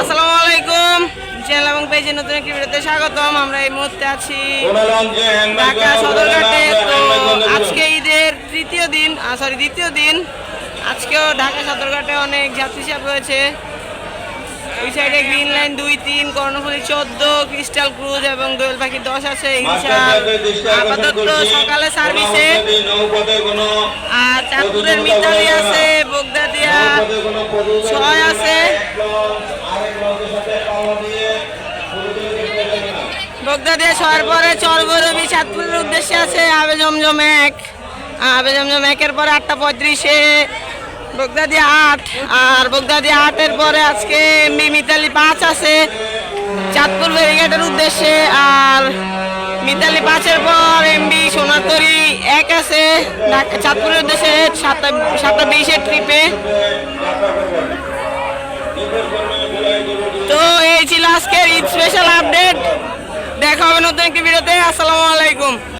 আসসালামু আলাইকুম। চ্যানেল এবং পেজে নতুন একটি ভিডিওতে স্বাগতম। আমরা এই মুহূর্তে আছি ঢাকা সদরঘাটে। তো। আজকে ঈদের তৃতীয় দিন সরি দ্বিতীয় দিন। আজকেও ঢাকা সদরঘাটে অনেক যাত্রী চাপ রয়েছে। ওই সাইডে গ্রিন লাইন দুই তিন কর্ণফুলি চোদ্দ ক্রিস্টাল ক্রুজ এবং দোয়েল পাখি দশ আছে। আপাতত সকালে সার্ভিসে আর চাঁদপুরের মিতালি আছে। ছয় আছে। পাওয়া দিয়ে শহর পরে চরবরবি চাঁদপুরের উদ্দেশ্যে আছে আবে জমজম এক। আবে জমজম একের পরে আটটা পঁয়ত্রিশে। বগদাদিয়া আট। আর বগদাদিয়া আটের পরে আজকে এমবি মিতালি পাঁচ আছে। চাঁদপুর ব্যারিগেটের উদ্দেশ্যে। আর এক আছে চাঁদপুরের উদ্দেশ্যে সাতটা বিশের ট্রিপে। তো এই ছিল আজকের স্পেশাল আপডেট দেখা হবে নতুন একটি ভিডিওতে। আসসালামু আলাইকুম।